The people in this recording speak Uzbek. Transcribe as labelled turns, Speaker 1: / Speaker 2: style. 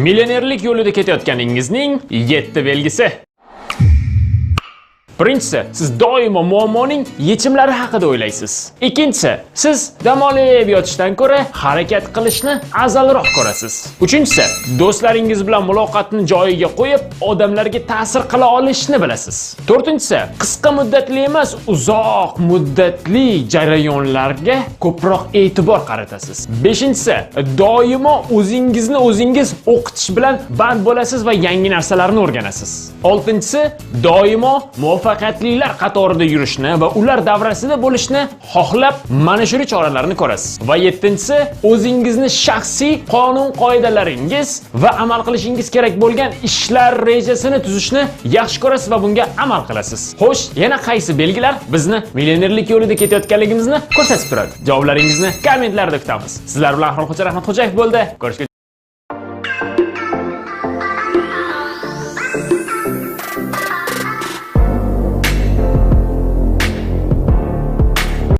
Speaker 1: Millionerlik yo'lida ketayotganingizning 7 belgisi. Birinchisi, siz doimo muammoning yechimlari haqida o'ylaysiz. Ikkinchisi, siz dam olib yotishdan ko'ra harakat qilishni afzalroq ko'rasiz. Uchinchisi, do'stlaringiz bilan muloqotni joyiga qo'yib, odamlarga ta'sir qila olishni bilasiz. To'rtinchisi, qisqa muddatli emas, uzoq muddatli jarayonlarga ko'proq e'tibor qaratasiz. Beshinchisi, doimo o'zingizni o'zingiz o'qitish bilan band bo'lasiz va yangi narsalarni o'rganasiz. Oltinchisi, doimo muvaffaqiyatlilar qatorida yurishni va ular davrasida bo'lishni xohlab mana shuni choralarni ko'rasiz. Va yettinchisi, o'zingizni shaxsiy qonun qoidalaringiz va amal qilishingiz kerak bo'lgan ishlar rejasini tuzishni yaxshi ko'rasiz va bunga amal qilasiz. Xo'sh, yana qaysi belgilar bizni millionerlik yo'lida ketayotganligimizni ko'rsatib turadi? Javoblaringizni kommentlarda kutamiz. Sizlar bilan Rahmatxo'ja Rahmatxo'jayev bo'ldi. Ko'rishguncha